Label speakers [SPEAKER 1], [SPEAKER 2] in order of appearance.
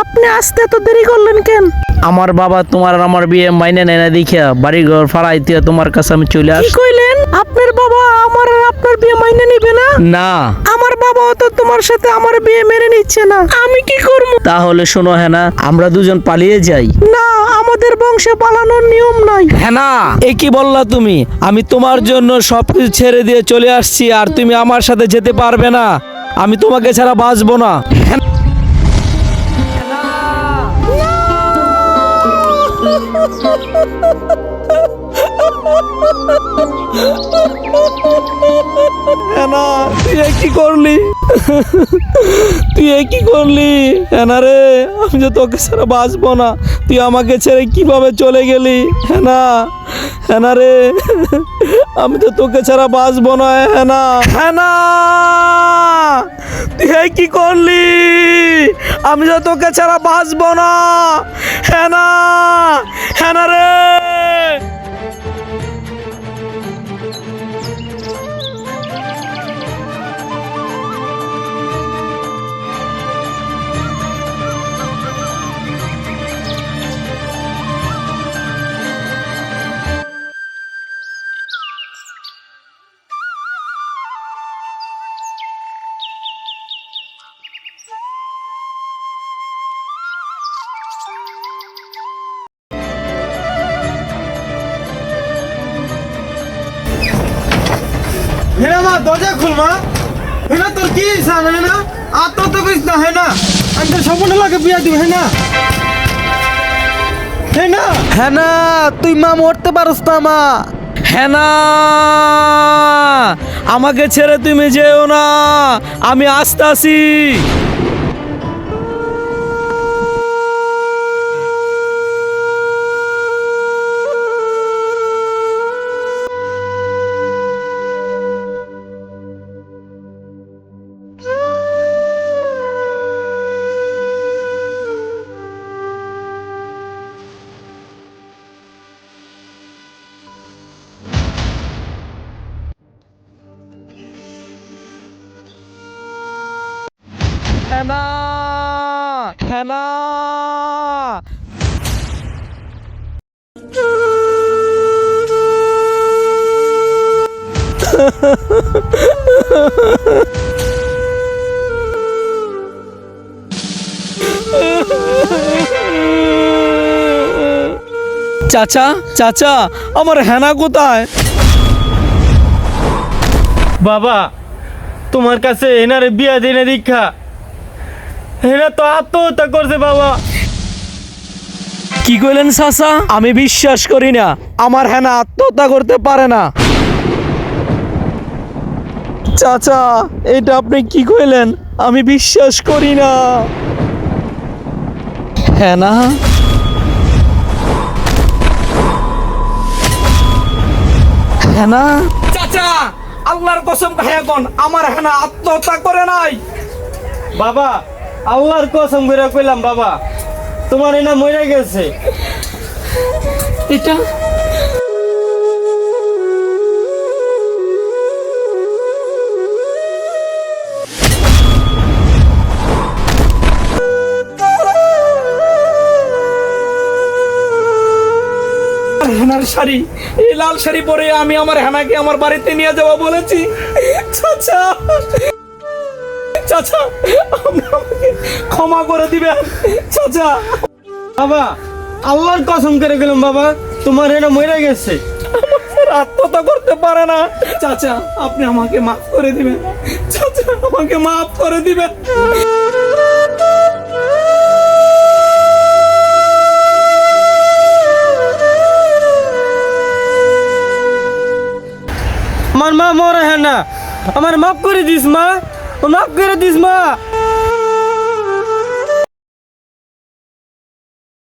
[SPEAKER 1] আপনি আসতে এত দেরি করলেন কেন?
[SPEAKER 2] আমার বাবা তোমার আর আমার বিয়ে মাইনে নেয় না দেখিয়া বাড়ি ঘর ফাড়াই দিয়া তোমার কাছে আমি চলে আস
[SPEAKER 1] কি কইলেন? আপনার বাবা আমার আর আপনার বিয়ে মাইনে নিবে না?
[SPEAKER 2] না।
[SPEAKER 1] আমার বাবাও তো তোমার সাথে আমার বিয়ে মেনে নিচ্ছে না। আমি কি করব?
[SPEAKER 2] তাহলে শোনো হ্যাঁ না আমরা দুজন পালিয়ে যাই।
[SPEAKER 1] না আমাদের বংশে পালানোর নিয়ম নাই।
[SPEAKER 2] হ্যাঁ না এ কি বললা তুমি? আমি তোমার জন্য সবকিছু ছেড়ে দিয়ে চলে আসছি আর তুমি আমার সাথে যেতে পারবে না। আমি তোমাকে ছাড়া বাঁচবো না। না তুই কি করলি? তুই কি করলি? হ্যাঁ রে, আমি যে তোকে ছাড়া বাঁচবো না। তুই আমাকে ছেড়ে কীভাবে চলে গেলি? হ্যাঁ হ্যাঁ রে, আমি তো তোকে ছাড়া বাঁচবো না হ্যাঁ হ্যাঁ তুই কি করলি? আমি তো তোকে ছাড়া বাঁচব না। হ্যাঁ না? হ্যাঁ না রে?
[SPEAKER 3] দরজা খুল, মা। হেনা, তোর কি ইসান হেনা? আর তোর তো করিস না, হেনা? আমি লাগে বিয়া দিব, হেনা? হেনা?
[SPEAKER 2] হ্যাঁ না তুই মা মরতে পারস না, মা। হ্যাঁ না আমাকে ছেড়ে তুমি যেও না। আমি আসতে আসি হ্যাঁ না হ্যাঁ না চাচা চাচা আমার হেনা কোথায়
[SPEAKER 3] বাবা তোমার কাছে হেনারে বিয়া দিনে দীক্ষা হেনা তো আত্মহত্যা করছে বাবা।
[SPEAKER 2] কি কইলেন চাচা আমি বিশ্বাস করি না। আমার হেনা আত্মহত্যা করতে পারে না। চাচা এটা আপনি কি কইলেন? আমি বিশ্বাস করি না। হেনা? হেনা? চাচা আল্লাহর কসম খায়া আমার হেনা আত্মহত্যা করে নাই।
[SPEAKER 3] বাবা আল্লাহর কসম করে কইলাম বাবা। তোমার এনা মরে গেছে।
[SPEAKER 2] এটা? হেনার শাড়ি এই লাল শাড়ি পরে আমি আমার হেনাকে আমার বাড়িতে নিয়ে যাব বলেছি। চাচা চাচা আপনি আমাকে ক্ষমা করে দিবেন চাচা।
[SPEAKER 3] বাবা, আল্লাহর কসম করে গেলাম, বাবা। তোমার এনা মরে গেছে।
[SPEAKER 2] আত্মহত্যা করতে পারে না। চাচা, আপনি আমাকে মাফ করে দিবেন। চাচা, আমাকে মাফ করে দিবেন।
[SPEAKER 3] আমার মা মরে হ্যাঁ না। আমার মাফ করে দিস মা। মাফ করে দিস মা।